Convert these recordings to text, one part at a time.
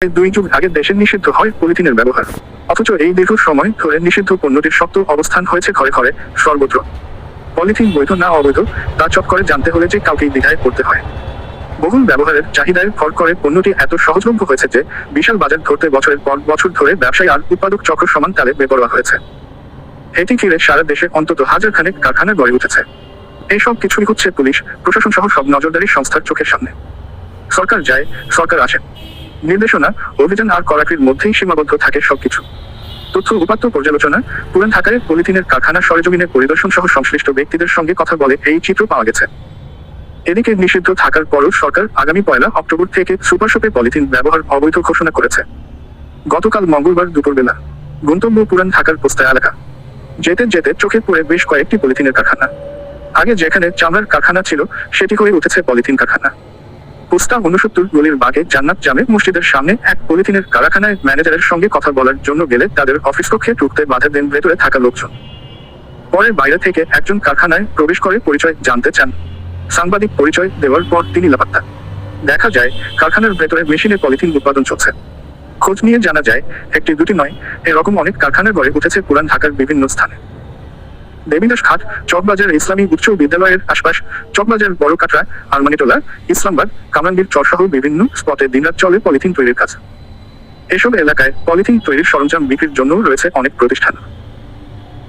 দুই যুগ আগে দেশে নিষিদ্ধ হয় পলিথিনের ব্যবহার। অথচ এই দীর্ঘ সময় ধরে নিষিদ্ধ পণ্যটির শক্ত অবস্থান হয়েছে ঘরে ঘরে, সর্বত্র। পলিথিন বৈধ না অবৈধ, তা চট করে জানতে হলে যে কাউকেই দ্বিধায় পড়তে হয়। বহুল ব্যবহারের চাহিদায় ভর করে পণ্যটি এত সহজলভ্য হয়েছে যে বিশাল বাজার ধরতে বছরের পর বছর ধরে ব্যবসায়ী আর উৎপাদক চক্র সমান তালে বেপরোয়া হয়েছে। এটি ঘিরে সারা দেশে অন্তত হাজার খানেক কারখানা গড়ে উঠেছে। এইসব কিছুই হচ্ছে পুলিশ প্রশাসন সহ সব নজরদারি সংস্থার চোখের সামনে। সরকার যায়, সরকার আসে। নির্দেশনা, অভিযান আর কড়াকড়ির মধ্যেই সীমাবদ্ধ থাকে সবকিছু। তথ্য উপাত্ত পর্যালোচনা, পুরান ঢাকায় পলিথিনের কারখানা সরেজমিনের পরিদর্শন সহ সংশ্লিষ্ট ব্যক্তিদের সঙ্গে কথা বলে এই চিত্র পাওয়া গেছে। এদিকে নিষিদ্ধ থাকার পরও সরকার আগামী পয়লা অক্টোবর থেকে সুপার শপে পলিথিন ব্যবহার অবৈধ ঘোষণা করেছে। গতকাল মঙ্গলবার দুপুরবেলা গন্তব্য পুরান ঢাকার পোস্তা এলাকা। যেতে যেতে চোখে পড়ে বেশ কয়েকটি পলিথিনের কারখানা। আগে যেখানে চামড়ার কারখানা ছিল, সেটি হয়ে উঠেছে পলিথিন কারখানা। পোস্তা উনসত্তর গলির বাগে জান্নাত জামে মসজিদের সামনে এক পলিথিনের কারখানায় ম্যানেজারের সঙ্গে কথা বলার জন্য গেলে তাদের অফিস কক্ষে ঢুকতে বাধা দেন ভেতরে থাকা লোকজন। পরে বাইরে থেকে একজন কারখানায় প্রবেশ করে পরিচয় জানতে চান। সাংবাদিক পরিচয় দেওয়ার পর তিনি লাপাত্তা। দেখা যায়, কারখানার ভেতরে মেশিনে পলিথিন উৎপাদন চলছে। খোঁজ নিয়ে জানা যায়, একটি দুটি নয়, এরকম অনেক কারখানা গড়ে উঠেছে পুরান ঢাকার বিভিন্ন স্থানে। দেবীদাস ঘাট চকবাজার ইসলামী উচ্চ বিদ্যালয়ের আশপাশ, চকবাজার বড় কাটরা আলমানিটোলা, ইসলামবাদ কামরাঙ্গীর চরসহ বিভিন্ন স্পটে দিনরাত চলে পলিথিন তৈরির কাজ। এসব এলাকায় পলিথিন তৈরির সরঞ্জাম বিক্রির জন্য রয়েছে অনেক প্রতিষ্ঠান।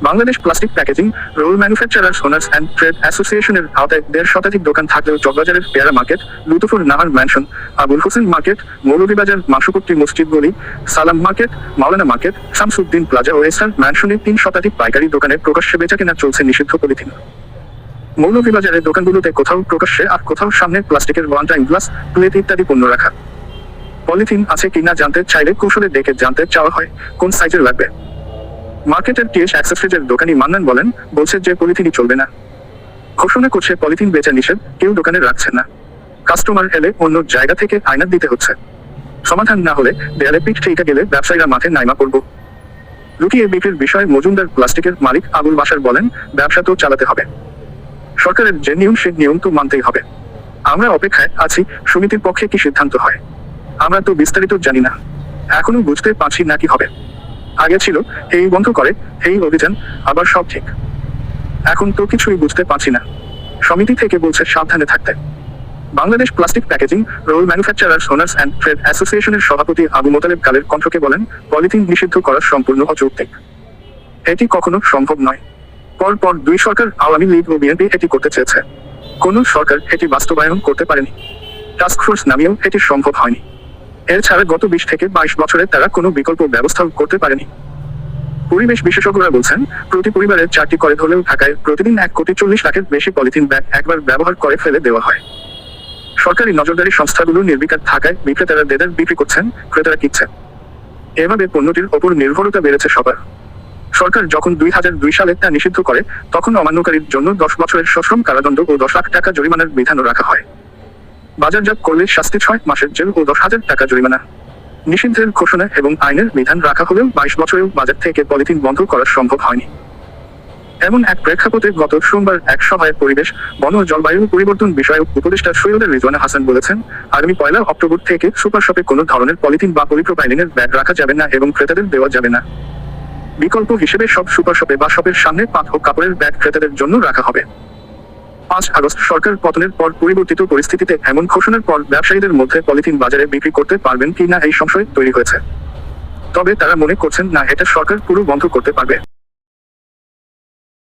Bangladesh plastic packaging, roll manufacturers owners and trade অ্যাসোসিয়েশনের আওতায় দেড় শতাধিক দোকান থাকলেও চকবাজারের Peyara market Lutufur Nahar mansion, Abul Hossain market, Moulvibazar Masuppatti মসজিদ গলি, Salam market, Maulana market, Shamsuddin plaza ও এসআর ম্যানশনে তিন শতাধিক পাইকারি দোকানে প্রকাশ্যে বেচাকেনা চলছে নিষিদ্ধ পলিথিন। মৌলভীবাজারের দোকানগুলোতে কোথাও প্রকাশ্যে আর কোথাও সামনে প্লাস্টিকের ওয়ান টাইম গ্লাস, প্লেট ইত্যাদি পণ্য রাখা। পলিথিন আছে কিনা জানতে চাইলে কৌশলে দেখে জানতে চাওয়া হয় কোন সাইজের লাগবে। মার্কেটের টিএস অ্যাক্সেসরিজের দোকানি মান্নান বলেন, বলছে যে পলিথিনই চলবে না। ঘোষণা করছে পলিথিন বেচা নিষেধ, কেউ দোকানে রাখছে না। কাস্টমার এলে অন্য জায়গা থেকে আয়না দিতে হচ্ছে। সমাধান না হলে দেয়ালে পিঠ ঠিক গেলে ব্যবসায়ীরা মাঠে নাইমা করব। লুকিয়ে বিক্রির বিষয়ে মজুমদার প্লাস্টিকের মালিক আবুল বাসার বলেন, ব্যবসা তো চালাতে হবে। সরকারের যে নিয়ম সে নিয়ম তো মানতেই হবে। আমরা অপেক্ষায় আছি, সমিতির পক্ষে কি সিদ্ধান্ত হয়? আমরা তো বিস্তারিত জানি না। এখনও বুঝতে পারছি না কি হবে। আগে ছিল এই বন্ধ করে এই অভিযান, আবার সব ঠিক। এখন তো কিছুই বুঝতে পারছি না। সমিতি থেকে বলছে সাবধানে থাকতে। Bangladesh plastic packaging, roll manufacturers owners and trade অ্যাসোসিয়েশনের সভাপতি আবু মোতালেব কালের কণ্ঠকে বলেন, পলিথিন নিষিদ্ধ করা সম্পূর্ণ অযৌক্তিক। এটি কখনো সম্ভব নয়। পর পর দুই সরকার আওয়ামী লীগ ও বিএনপি এটি করতে চেয়েছে। কোনো সরকার এটি বাস্তবায়ন করতে পারেনি। টাস্কফোর্স নামিয়েও এটি সম্ভব হয়নি। এছাড়া গত বিশ থেকে বাইশ বছরে তারা কোনো বিকল্প ব্যবস্থা করতে পারেনি। পরিবেশ বিশেষজ্ঞরা বলছেন, প্রতি পরিবারের চারটি করে ধরলেও ঢাকায় প্রতিদিন এক কোটি চল্লিশ লাখের বেশি পলিথিন ব্যাগ একবার ব্যবহার করে ফেলে দেওয়া হয়। সরকারি নজরদারি সংস্থাগুলো নির্বিকার থাকায় বিক্রেতারা দেদার বিক্রি করছেন, ক্রেতারা কিনছে এভাবে পণ্যটির ওপর নির্ভরতা বেড়েছে সবার। সরকার যখন দুই হাজার দুই সালে তা নিষিদ্ধ করে, তখন অমান্যকারীর জন্য দশ বছরের সশ্রম কারাদণ্ড ও দশ লাখ টাকা জরিমানার বিধানও রাখা হয়। বাজারজাত করলে শাস্তি ছয় মাসের জেল ও দশ হাজার টাকা জরিমানা। নিষিদ্ধের ঘোষণা এবং আইনের বিধান রাখা হলেও বাইশ বছরেও বাজার থেকে পলিথিন বন্ধ করা সম্ভব হয়নি। এমন এক প্রেক্ষাপটে গত সোমবার এক সভায় পরিবেশ, বন ও জলবায়ু পরিবর্তন বিষয়ক উপদেষ্টা সৈয়দের রিজওয়ানা হাসান বলেছেন, আগামী পয়লা অক্টোবর থেকে সুপার শপে কোনো ধরনের পলিথিন বা পলিপ্রোপাইলিনের ব্যাগ রাখা যাবে না এবং ক্রেতাদের দেওয়া যাবে না। বিকল্প হিসেবে সব সুপার শপে বা শপের সামনে পাত ও কাপড়ের ব্যাগ ক্রেতাদের জন্য রাখা হবে। পাঁচ আগস্ট সরকার পতনের পর পরিবর্তিত পরিস্থিতিতে এমন ঘোষণার পর ব্যবসায়ীদের মধ্যে পলিথিন বাজারে বিক্রি করতে পারবেন কি না এই সংশয় তৈরি হয়েছে। তবে তারা মনে করছেন, না, এটা সরকার পুরো বন্ধ করতে পারবে।